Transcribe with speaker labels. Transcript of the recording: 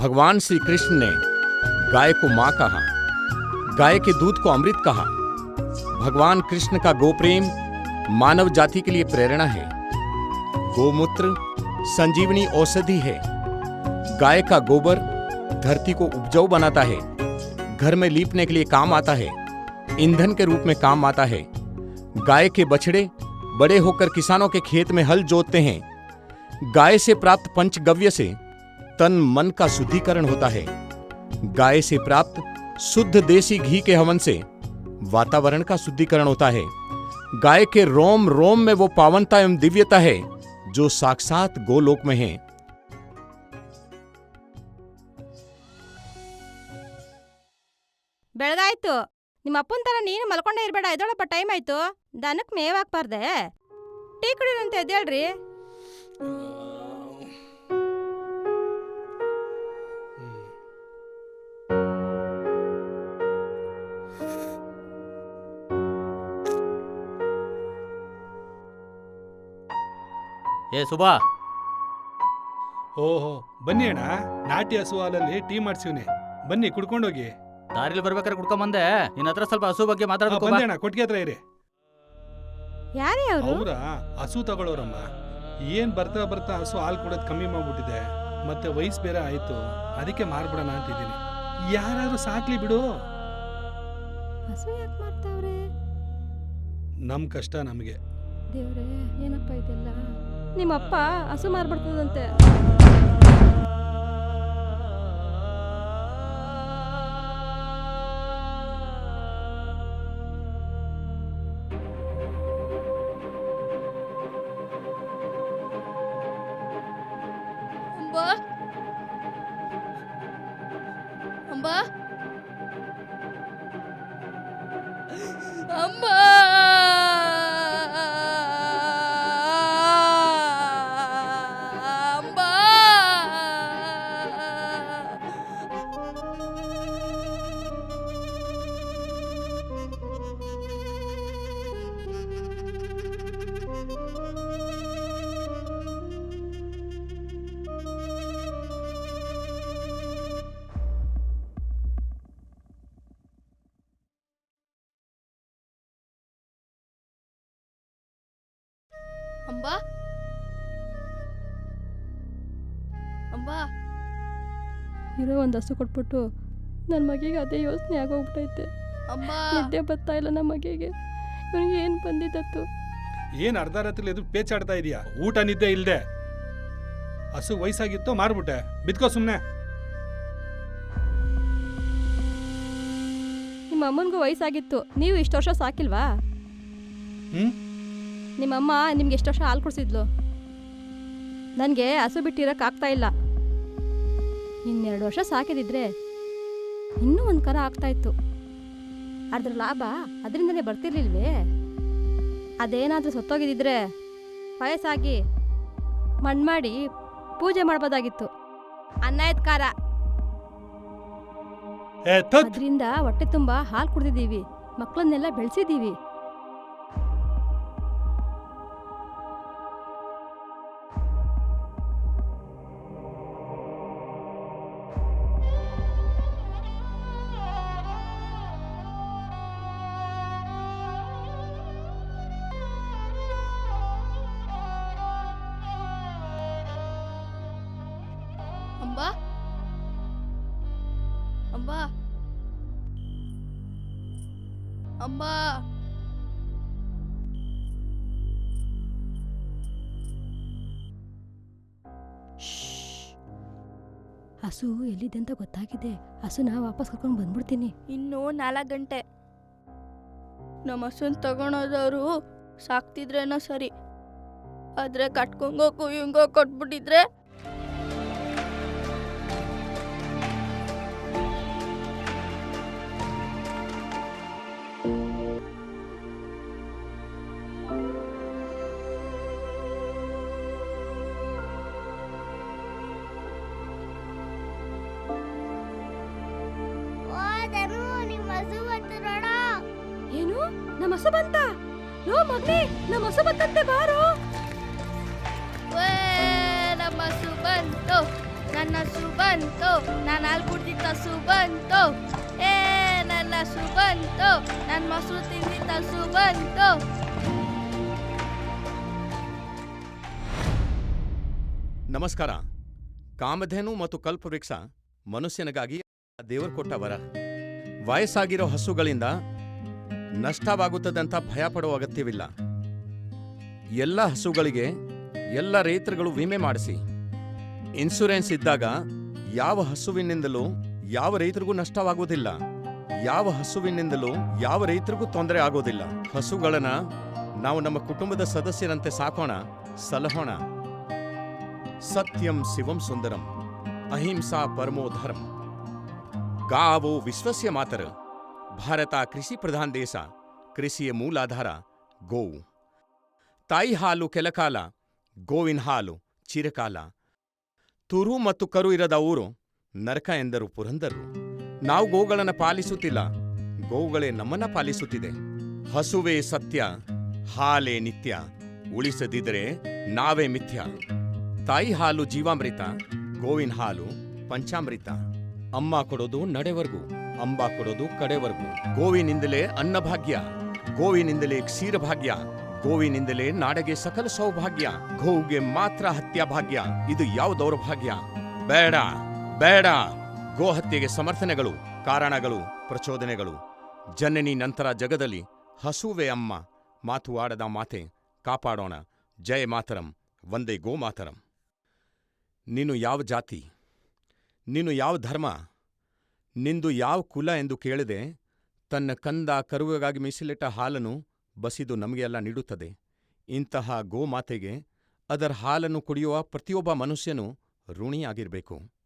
Speaker 1: भगवान श्री कृष्ण ने गाय को माँ कहा, गाय के दूध को अमृत कहा। भगवान कृष्ण का गोप्रेम मानव जाति के लिए प्रेरणा है। गोमूत्र, संजीवनी औषधि है। गाय का गोबर धरती को उपजाऊ बनाता है। घर में लीपने के लिए काम आता है। ईंधन के रूप में काम आता है। गाय के बछड़े बड़े होकर किसानों के खेत में हल जोतते हैं। गाय से प्राप्त पंचगव्य से तन मन का शुद्धिकरण होता है गाय से प्राप्त शुद्ध देसी घी के हवन से वातावरण का शुद्धिकरण होता है गाय के रोम रोम में वो पावनता एवं दिव्यता है जो साक्षात गोलोक में है
Speaker 2: ಬೆಳಗಾಯ್ತು ನಿಮ್ಮ ಅಪ್ಪನ ತರ ನೀನು ಮಲ್ಕೊಂಡೇ ಇರ್ಬೇಡ ಎದೊಳಪ್ಪ ಟೈಮ್ ಆಯ್ತು ದನಕ್ ಮೇವ್ ಹಾಕ್ಬಾರ್ದೆ ಟೀ ಕುಡಿರಂತ ಎದ್ದೇಳ್ರಿ
Speaker 3: ಏ ಸುಬಾ
Speaker 4: ಓಹೋ ಬನ್ನಿ ಅಣ್ಣ. ನಾಟಿ ಹಸು ಹಾಲಲ್ಲಿ ಟೀ ಮಾಡ್ಸಿವ್ನೆ. ಬನ್ನಿ ಕುಡ್ಕೊಂಡೋಗಿ.
Speaker 3: ದಾರಿಲಿ ಬರ್ಬೇಕಾದ್ರೆ ಕುಡ್ಕೊಂಬಂದೆ. ನಿನ್ನ ಹತ್ರ ಸ್ವಲ್ಪ ಹಸು ಬಗ್ಗೆ
Speaker 4: ಆ,
Speaker 3: ಮಾತಾಡ್ಬೇಕು
Speaker 4: ಅಣ್ಣ ಕೊಟ್ಟಿಗೆ ಹತ್ರ ಇರಿ.
Speaker 2: ಯಾರೇ ಅವರು?
Speaker 4: ಅವ್ರ? ಹಸು ತಗೊಳ್ಳೋರಮ್ಮ ಏನ್ ಬರ್ತಾ ಬರ್ತಾ ಹಸು ಹಾಲು ಕೊಡೋದು ಕಮ್ಮಿ ಮಾಡ್ಬಿಟ್ಟಿದೆ. ಮತ್ತೆ ವಯಸ್ಸು ಬೇರೆ ಆಯ್ತು. ಅದಕ್ಕೆ ಮಾರ್ಬಿಡೋಣ ಅಂತಿದ್ದೀನಿ. ಯಾರಾದ್ರೂ ಸಾಕ್ಲಿ ಬಿಡು.
Speaker 2: ಹಸು ಯಾಕೆ ಮಾಡ್ತಾವ್ರೆ
Speaker 4: ನಮ್ ಕಷ್ಟ ನಮಗೆ.
Speaker 2: ದೇವ್ರೆ ಏನಪ್ಪ ಇದೆಲ್ಲ? ನಿಮ್ಮಪ್ಪ ಹಸು ಮಾರ್ಬಿಡ್ತದಂತೆ.
Speaker 5: ಅಮ್ಮ ಅಂಬಾ.
Speaker 2: ಇರೋ ಒಂದು ಹಸು ಕೊಟ್ಬಿಟ್ಟು ನನ್ನ ಮಗಿಗೆ ಅದೇ ಯೋಚನೆ ಆಗೋಗ್ಬಿಟ್ಟೈತೆ
Speaker 5: ಅಮ್ಮ
Speaker 2: ನಿದ್ದೆ ಬರ್ತಾ ಇಲ್ಲ ನಮ್ಮ ಮಗಿಗೆ. ಇವನಿಗೆ ಏನು ಬಂದಿದ್ದತ್ತು?
Speaker 4: ಏನು ಅರ್ಧ ರಾತ್ರಿ ಎದು ಪೇಚಾಡ್ತಾ ಇದೀಯಾ? ಊಟ ನಿದ್ದೆ ಇಲ್ಲದೆ ಹಸು ವಯಸ್ಸಾಗಿತ್ತು ಮಾರ್ಬಿಟ್ಟೆ. ಬಿದ್ಕೋ ಸುಮ್ಮನೆ
Speaker 2: ನಿಮ್ಮ ಅಮ್ಮನಿಗೂ ವಯಸ್ಸಾಗಿತ್ತು. ನೀವು ಇಷ್ಟು ವರ್ಷ ಸಾಕಿಲ್ವಾ?
Speaker 4: ಹ್ಮ್?
Speaker 2: ನಿಮ್ಮಮ್ಮ ನಿಮ್ಗೆ ಎಷ್ಟು ವರ್ಷ ಹಾಲು ಕುಡಿಸಿದ್ಲು. ನನಗೆ ಹಸು ಬಿಟ್ಟಿರೋಕ್ಕಾಗ್ತಾ ಇಲ್ಲ. ಇನ್ನೆರಡು ವರ್ಷ ಸಾಕಿದಿದ್ರೆ ಇನ್ನೂ ಒಂದು ಕರ ಆಗ್ತಾ ಇತ್ತು. ಅದ್ರ ಲಾಭ ಅದರಿಂದಲೇ ಬರ್ತಿರ್ಲಿಲ್ವೇ? ಅದೇನಾದರೂ ಸತ್ತೋಗಿದ್ದಿದ್ರೆ ವಯಸ್ಸಾಗಿ ಮಣ್ಣು ಮಾಡಿ ಪೂಜೆ ಮಾಡ್ಬೋದಾಗಿತ್ತು. ಅನ್ನ ಎತ್ ಖಾರ ಅದರಿಂದ ಹೊಟ್ಟೆ ತುಂಬ ಹಾಲು ಕುಡ್ದಿದ್ದೀವಿ. ಮಕ್ಕಳನ್ನೆಲ್ಲ ಬೆಳೆಸಿದ್ದೀವಿ.
Speaker 5: ಅಂಬಾ
Speaker 2: ಹಸು ಎಲ್ಲಿದೆ ಅಂತ ಗೊತ್ತಾಗಿದೆ. ಹಸುನ ವಾಪಸ್ ಕರ್ಕೊಂಡು ಬಂದ್ಬಿಡ್ತೀನಿ.
Speaker 5: ಇನ್ನು ನಾಲ್ಕು ಗಂಟೆ. ನಮ್ಮ ಹಸುನ್ ತಗೊಳೋದವರು ಸಾಕ್ತಿದ್ರೇನೋ ಸರಿ. ಆದ್ರೆ ಕಟ್ಕೊಂಗೋ ಕುಯ್ಯಂಗೋ ಕೊಟ್ಬಿಟ್ಟಿದ್ರೆ
Speaker 2: ನಮ್ಮ ಹೊಸ ಬಂತ ಲೋ ಮಗ್ನೆ ನಮ್ಮ ಹೊಸ ಬಂತಂತೆ ಬಾರೋ.
Speaker 5: ವೇ ನಮ್ಮ ಹಸು ನನ್ನ ಸುಬಂತೋ ಬಂತು ನಾನು ಹಾಲು ಕುಡ್ದಿದ್ದ ಸುಬಂತೋ. ಏ ನನ್ನ ಸುಬಂತೋ ಬಂತು ನನ್ನ ಮೊಸರು ತಿಂದಿದ್ದ
Speaker 1: ನಮಸ್ಕಾರ. ಕಾಮಧೇನು ಮತ್ತು ಕಲ್ಪವೃಕ್ಷ ಮನುಷ್ಯನಿಗಾಗಿ ದೇವರು ಕೊಟ್ಟ ವರ. ವಯಸ್ಸಾಗಿರೋ ಹಸುಗಳಿಂದ ನಷ್ಟವಾಗುತ್ತದಂತ ಭಯ ಪಡುವ ಅಗತ್ಯವಿಲ್ಲ. ಎಲ್ಲ ಹಸುಗಳಿಗೆ, ಎಲ್ಲ ರೈತರುಗಳು ವಿಮೆ ಮಾಡಿಸಿ. ಇನ್ಶೂರೆನ್ಸ್ ಇದ್ದಾಗ ಯಾವ ಹಸುವಿನಿಂದಲೂ ಯಾವ ರೈತರಿಗೂ ನಷ್ಟವಾಗುವುದಿಲ್ಲ. ಯಾವ ಹಸುವಿನಿಂದಲೂ ಯಾವ ರೈತರಿಗೂ ತೊಂದರೆ ಆಗೋದಿಲ್ಲ ಹಸುಗಳನ್ನ ನಾವು ನಮ್ಮ ಕುಟುಂಬದ ಸದಸ್ಯರಂತೆ ಸಾಕೋಣ, ಸಲಹೋಣ. ಸತ್ಯಂ ಶಿವಂ ಸುಂದರಂ, ಅಹಿಂಸಾ ಪರಮೋ ಧರ್ಮ ಗಾವೋ ವಿಶ್ವಸ್ಯ ಮಾತರ. ಭಾರತ ಕೃಷಿ ಪ್ರಧಾನ ದೇಶ, ಕೃಷಿಯ ಮೂಲಾಧಾರ ಗೋವು. ತಾಯಿ ಹಾಲು ಕೆಲಕಾಲ, ಗೋವಿನ ಹಾಲು ಚಿರಕಾಲ. ತುರು ಮತ್ತು ಕರು ಇರದ ಊರು ನರಕ ಎಂದರು ಪುರಂದರು. ನಾವು ಗೋಗಳನ್ನು ಪಾಲಿಸುತ್ತಿಲ್ಲ, ಗೋವುಗಳೇ ನಮ್ಮನ್ನ ಪಾಲಿಸುತ್ತಿದೆ. ಹಸುವೇ ಸತ್ಯ, ಹಾಲೇ ನಿತ್ಯ, ಉಳಿಸದಿದ್ರೆ ನಾವೇ ಮಿಥ್ಯ. ತಾಯಿ ಹಾಲು ಜೀವಾಮೃತ, ಗೋವಿನ ಹಾಲು ಪಂಚಾಮೃತ. ಅಮ್ಮ ಕೊಡೋದು ನಡೆವರ್ಗು. ಅಂಬ ಕೊಡೋದು ಕಡೆವರೆಗೂ. ಗೋವಿನಿಂದಲೇ ಅನ್ನಭಾಗ್ಯ, ಗೋವಿನಿಂದಲೇ ಕ್ಷೀರಭಾಗ್ಯ, ಗೋವಿನಿಂದಲೇ ನಾಡಗೆ ಸಕಲ ಸೌಭಾಗ್ಯ ಗೋವಿಗೆ ಮಾತ್ರ ಹತ್ಯಾ ಭಾಗ್ಯ ಇದು ಯಾವ ದೌರ್ಭಾಗ್ಯ? ಬೇಡ ಬೇಡ. ಗೋ ಹತ್ಯೆಗೆ ಸಮರ್ಥನೆಗಳು, ಕಾರಣಗಳು, ಪ್ರಚೋದನೆಗಳು. ಜನನಿ ನಂತರ ಜಗದಲ್ಲಿ ಹಸುವೆ ಅಮ್ಮ, ಮಾತು ಆಡದ ಮಾತೆ, ಕಾಪಾಡೋಣ, ಜಯ ಮಾತರಂ ಒಂದೇ ಗೋ ಮಾತರಂ. ನೀನು ಯಾವ ಜಾತಿ? ನೀನು ಯಾವ ಧರ್ಮ? ನಿಂದು ಯಾವ ಕುಲ ಎಂದು ಕೇಳದೆ, ತನ್ನ ಕಂದ ಕರುವಿಗಾಗಿ ಮೀಸಲಿಟ್ಟ ಹಾಲನ್ನು ಬಸಿದು ನಮಗೆ ಎಲ್ಲ ನೀಡುತ್ತದೆ. ಇಂತಹ ಗೋಮಾತೆಗೆ ಅದರ ಹಾಲನ್ನು ಕುಡಿಯುವ ಪ್ರತಿಯೊಬ್ಬ ಮನುಷ್ಯನೂ ಋಣಿಯಾಗಿರಬೇಕು.